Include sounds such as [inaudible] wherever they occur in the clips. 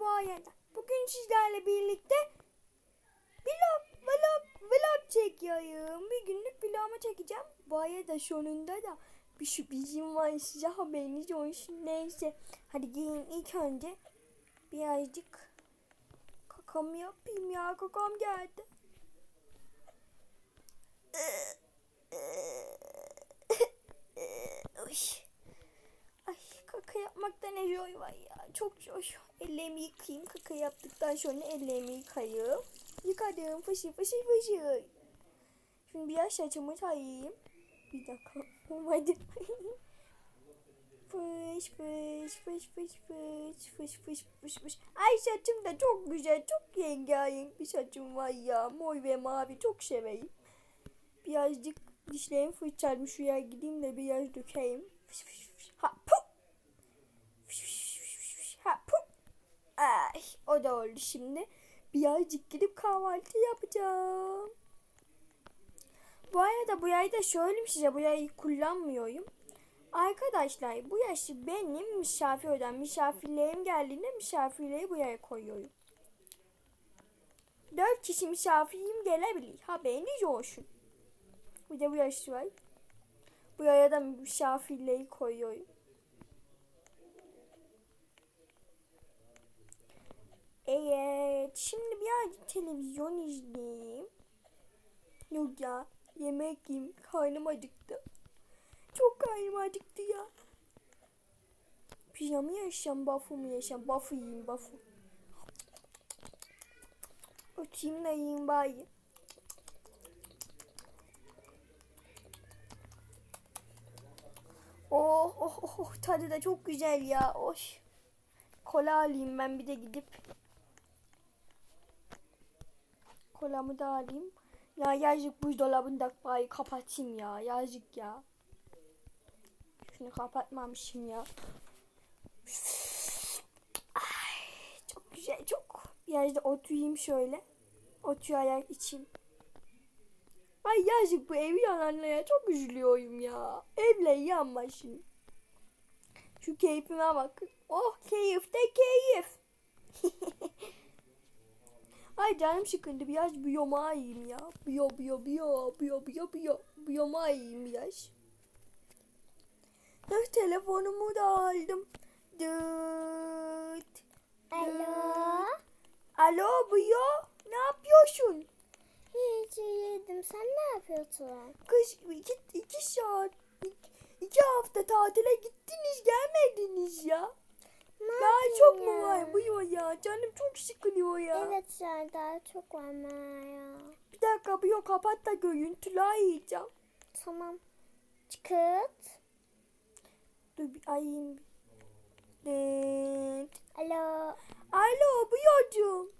bu arada. Bugün sizlerle birlikte vlog, vlog, vlog çekiyorum. Bir günlük vlogumu çekeceğim. Bu arada sonunda da bir sürprizim var size haberiniz olsun. Neyse. Hadi gelin ilk önce birazcık kakamı yapayım ya. Kakam geldi. [laughs] Uy. Kaka yapmakta ne zor var ya. Çok zor. Ellerimi yıkayayım. Kaka yaptıktan sonra ellerimi yıkayayım. Yıkadım. Fışı fışı fışı. Şimdi biraz saçımı tarayayım. Bir dakika. [laughs] Olmadı. fış fış fış fış fış fış fış fış fış. Ay saçım da çok güzel. Çok rengarenk bir saçım var ya. Mor ve mavi. Çok severim. Birazcık dişlerim fırçalmış. Şuraya gideyim de biraz dökeyim. Fış fış fış. Ha puh. Fış fış fış fış. Ha puh. Ay o da oldu şimdi. Birazcık gidip kahvaltı yapacağım. Bu arada bu yayı da söyleyeyim size. Bu yayı kullanmıyorum. Arkadaşlar bu yaşı benim misafir odan misafirlerim geldiğinde misafirleri buraya koyuyorum. Dört kişi misafirim gelebilir. Haberiniz olsun. Bir de bu yaşı var. Buraya da misafirleri koyuyorum. Evet. Şimdi birazcık televizyon izleyeyim. Yok ya. Yemek yiyeyim. Karnım acıktı. Çok karnım acıktı ya. Pijama mı yaşayacağım, bafu mu yaşayacağım? Bafu yiyeyim, bafu. Öteyim de yiyeyim bari. Oh, oh, oh, oh, tadı da çok güzel ya. Oş. Kola alayım ben bir de gidip. Kolamı da alayım. Ya yazık buzdolabını da bari kapatayım ya. Yazık ya. Şunu kapatmamışım ya. Ay, çok güzel çok. Biraz da oturayım şöyle. Oturarak içeyim. Ay yazık bu evi yananlara çok üzülüyorum ya. Evle yanmasın. Şu keyfime bakın. Oh keyif de keyif. [laughs] Canım sıkıldı biraz biyoma yiyeyim ya. Biyo biyo biyo biyo biyo biyo. Biyoma yiyeyim biraz. Dur telefonumu da aldım. Dıt. Alo. Alo biyo. Ne yapıyorsun? Hiç yedim. Sen ne yapıyorsun? Kış iki, iki saat. iki- iki hafta tatile gittiniz gelmediniz ya. Daha çok mu ya? var biyo ya? Canım çok sıkılıyor ya. Evet Serdar çok var ya? Bir dakika biyo kapat da görüntülü yiyeceğim. Tamam. Çıkıt. Dur bir ayayım. Dıt. Alo. Alo biyocuğum.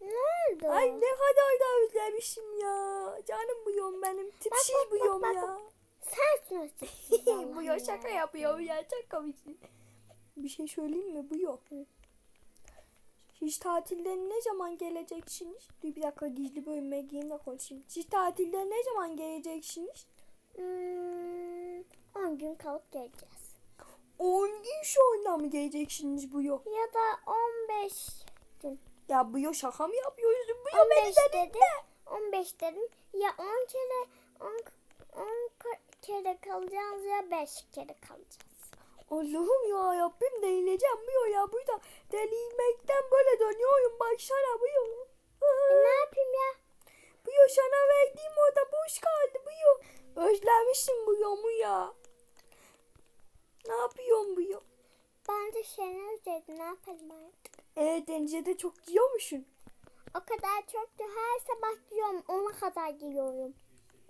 Nerede? Ay ne kadar da özlemişim ya. Canım buyum benim. Tipsiz buyum ya. Sen nasılsın? Buyo şaka yapıyor ya. Çok komik. Bir şey söyleyeyim mi Buyo? Siz tatilden ne zaman geleceksiniz? Dur bir dakika gizli bölüme gireyim de konuşayım. Siz tatilden ne zaman geleceksiniz? Hmm, 10 gün kalıp geleceğiz. 10 gün sonra mı geleceksiniz Buyo? Ya da 15 gün. Ya Buyo şaka mı yapıyorsun? Buyo beni 15 de dedim. 15 dedim. Ya 10 kere 10 10 kere kalacağız ya 5 kere kalacağız. Allah'ım ya Rabbim delireceğim Buyo ya. Burada delirmekten böyle dönüyorum. Baksana Buyo. E, ne yapayım ya? Buyo sana verdiğim oda boş kaldı Buyo. Özlemişim Buyo'mu ya. Ne yapıyorsun Buyo? Ben de seni özledim. Ne yapalım artık? E denize de çok yiyormuşsun. O kadar çok ki her sabah yiyorum. Ona kadar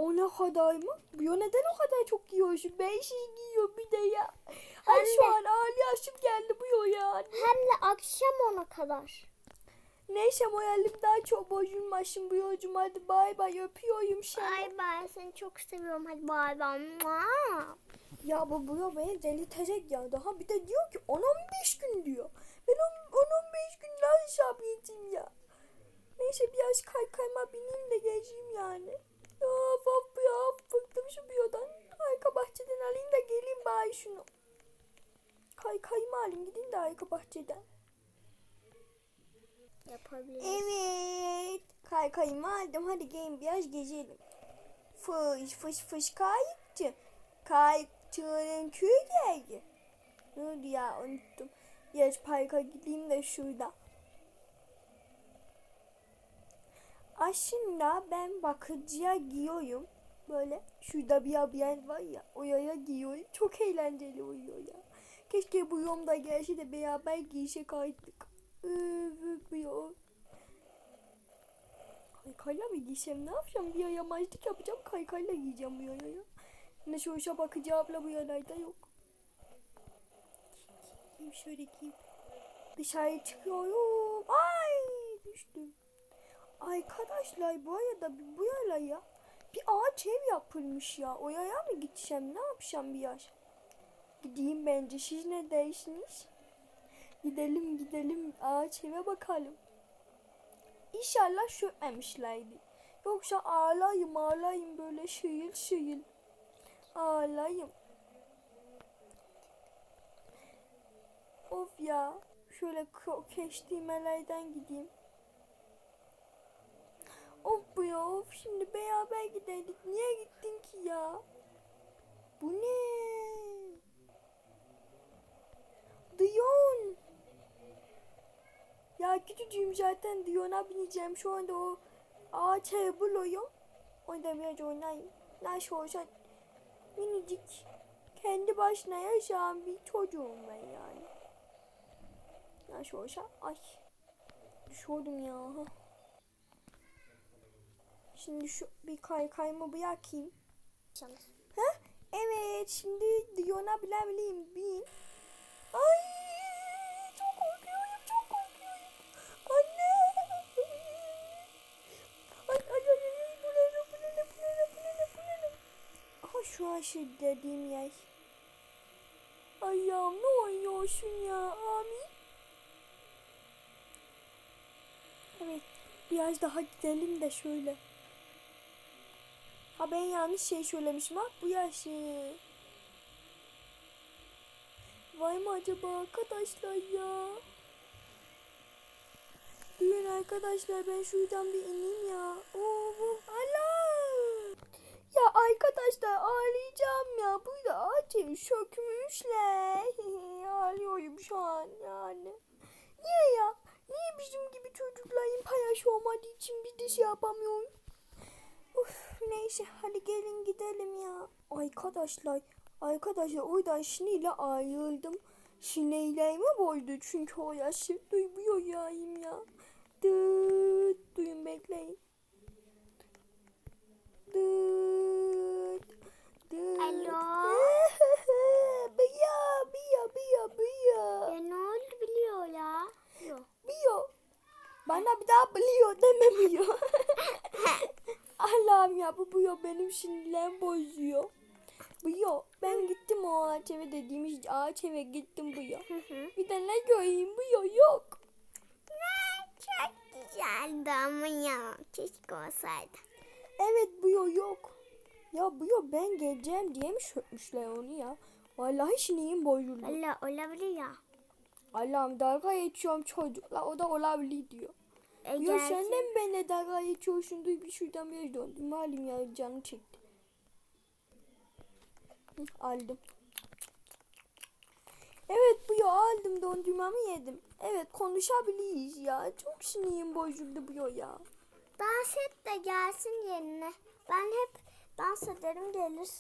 yiyorum. Ona kadar mı? Buyo neden o kadar çok yiyorsun? Ben şey giyiyor bir de ya. Ay şu an ağlayasım geldi Buyo ya. Hem de akşam ona kadar. Neyse moralim daha çok bozulmasın Buyo'cum. Hadi bay bay öpüyorum seni. Ay ben seni çok seviyorum. Hadi bay bay. Mua. Ya bu Buyo beni delirtecek ya. Daha bir de diyor ki 10-15 gün diyor. Ben 10-15 gün nasıl sabredeyim ya. Neyse biraz kaykayma bineyim de gezeyim yani. Of of ya bıktım şu Buyo'dan. Arka bahçeden alayım da geleyim bari şunu. Kaykayımı alayım gideyim de arka bahçeden. Yapabiliriz. Evet. Kaykayımı aldım. Hadi gelin biraz gezelim. Fış fış fış kayıkçı. Kayıkçının köyü geldi. Ne oldu ya unuttum. Geç parka gideyim de şurada. Aslında ben bakıcıya giyiyorum. Böyle şurada bir abiyen var ya. Oraya giyiyorum. Çok eğlenceli oluyor ya. Keşke bu yom da gelse de beraber. Evet bu yol. Kaykayla mı giysem ne yapacağım? Bir yamazlık yapacağım. Kaykayla giyeceğim bu yaya ya. Ne şu bakıcı abla bu yalayda yok. Giyeyim şöyle giyeyim. Dışarı çıkıyorum. Ay düştüm. Arkadaşlar bu arada bu yala ya. Bir ağaç ev yapılmış ya. O yaya mı gideceğim? Ne yapacağım bir yaş? Gideyim bence. Siz ne dersiniz? Gidelim gidelim ağaç eve bakalım. İnşallah şöpmemişlerdi. Yoksa ağlayayım ağlayayım böyle şıyıl şıyıl. Ağlayayım. Of ya. Şöyle keştimelerden gideyim. Of bu ya of şimdi beraber giderdik. Niye gittin ki ya? Bu ne? Diyon. Ya küçücüğüm zaten Dion'a bineceğim. Şu anda o ağaç evi buluyorum. Orada biraz oynayayım. Nasıl olsa minicik kendi başına yaşayan bir çocuğum ben yani. Nasıl olsa ay düşüyordum ya. Şimdi şu bir kaykayımı bırakayım. Çalış. Heh, evet şimdi Dion'a bilebileyim bin. Ay çok korkuyorum çok korkuyorum. Anne. Ay ay ay ay bu ne bu ne bu ne bu ne bu ne bu ne. Aha şu an şey dediğim yer. Ayağım ne oynuyorsun ya amin. Evet biraz daha gidelim de şöyle. Ha ben yanlış şey söylemişim ha bu yaşı. Vay mı acaba arkadaşlar ya? Duyun arkadaşlar ben şuradan bir ineyim ya. Oo, bu Allah! Ya arkadaşlar ağlayacağım ya. Burada ağacı sökmüşler. [laughs] Ağlıyorum şu an yani. Niye ya? Niye bizim gibi çocukların paylaşı olmadığı için biz de şey yapamıyoruz? Uf, neyse hadi gelin gidelim ya. Arkadaşlar, arkadaşlar oradan Şine'yle ayrıldım. Şine'yle boydu çünkü o yaşı duymuyor yayım ya. Dıt, duyun bekleyin. Dıt, dıt. Alo? [laughs] Bıya, bıya, bıya, bıya. Ya ne oldu biliyor ya? Biliyor. Bana bir daha biliyor dememiyor. [laughs] Allah'ım ya bu biliyor benim sinirlerimi bozuyor. Biliyor. Ben gittim o ağaç eve dediğimiz ağaç eve gittim. Hı hı. Bir de ne göreyim biliyor yok. Çok güzeldi ama ya. Keşke olsaydı. Evet biliyor yok. Ya biliyor ben geleceğim diye mi sökmüşler onu ya? Vallahi sinirім bozuldu. Valla olabilir ya. Allah'ım dalga geçiyorum çocukla o da olabilir diyor. Gelsin. de mi benimle dalga geçiyorsun? Duy bir şuradan bir döndüm. Malum ya canı çekti. Hı, aldım. Evet bu ya aldım dondurmamı yedim. Evet konuşabiliriz ya. Çok sinirim bozuldu bu ya. Dans et de gelsin yerine. Ben hep dans ederim gelir.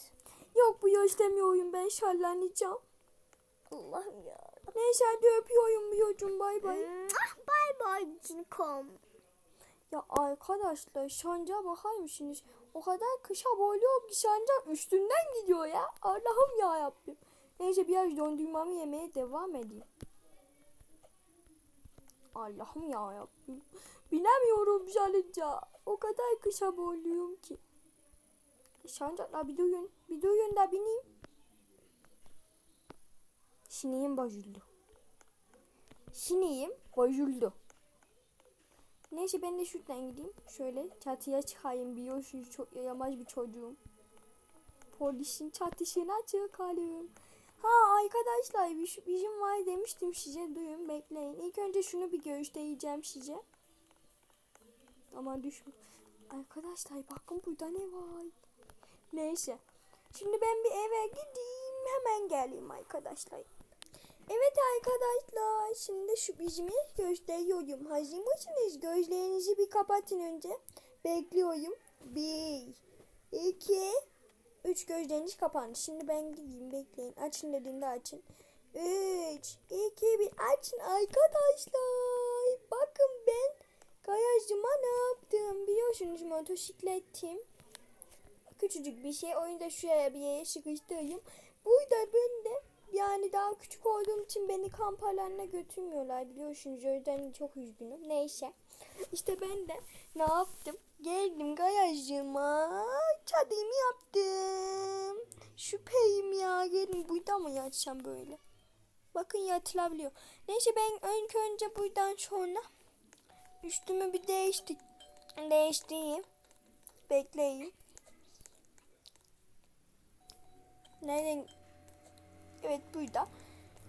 Yok bu ya istemiyorum ben şallanacağım. Allah'ım ya. Neyse hadi öpüyorum bu yocum bay bay. Mwah, Bye bye cinkom. Ya arkadaşlar şanca bakar mısınız? O kadar kışa boğuluyorum ki şancak üstünden gidiyor ya. Allah'ım ya Rabbim. Neyse biraz dondurmamı yemeye devam edeyim. Allah'ım ya Rabbim. Binemiyorum şanca. O kadar kışa boğuluyorum ki. Şancaklar bir duyun. Bir duyun da bineyim. Sineyim bozuldu. Sineyim bozuldu. Neyse ben de şuradan gideyim. Şöyle çatıya çıkayım. Biliyorsunuz çok yaramaz bir çocuğum. Polisin çatısına çıkalım. Ha arkadaşlar bir- bizim var demiştim size. Duyun bekleyin. İlk önce şunu bir göstereceğim size. Aman düşme. Arkadaşlar bakın burada ne var. Neyse. Şimdi ben bir eve gideyim. Hemen geleyim arkadaşlar. Evet arkadaşlar. Şimdi şu bizimi gösteriyorum. Hazır mısınız? Gözlerinizi bir kapatın önce. Bekliyorum. Bir, iki, üç gözleriniz kapandı. Şimdi ben gideyim bekleyin. Açın dediğinde açın. Üç, iki, bir açın arkadaşlar. Bakın ben garajıma ne yaptım. Biliyorsunuz motosikletim. Küçücük bir şey. Onu da şuraya bir yere sıkıştırayım. Burada ben de yani daha küçük olduğum için beni kamp alanına götürmüyorlar biliyorsunuz. O yüzden çok üzgünüm. Neyse. İşte ben de ne yaptım? Geldim garajıma. Çadırımı yaptım. Şüpheyim ya. Gelin burada mı yatsam böyle? Bakın yatılabiliyor. Neyse ben önce önce buradan sonra üstümü bir değiştir değiştireyim. Bekleyin. Nereden? Evet burada.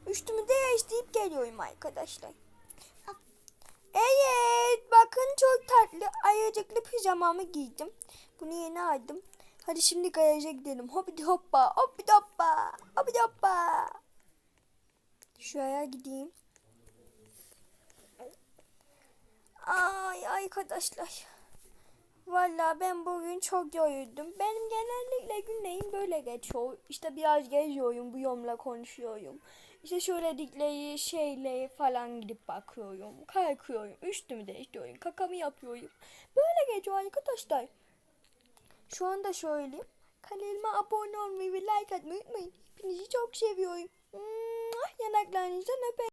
Üstümü değiştirip geliyorum arkadaşlar. Evet bakın çok tatlı ayıcıklı pijamamı giydim. Bunu yeni aldım. Hadi şimdi garaja gidelim. Hopidi hoppa hopidi hoppa hopidi hoppa. Şuraya gideyim. Ay arkadaşlar. Valla ben bugün çok yoruldum. Benim genellikle günlerim böyle geçiyor. İşte biraz geziyorum, bu yomla konuşuyorum. İşte söyledikleri şeyleri falan gidip bakıyorum. Kalkıyorum, üstümü değiştiriyorum, kakamı yapıyorum. Böyle geçiyor arkadaşlar. Şu anda söyleyeyim. Kanalıma abone olmayı ve like atmayı unutmayın. Hepinizi çok seviyorum. Yanaklarınızdan öperim.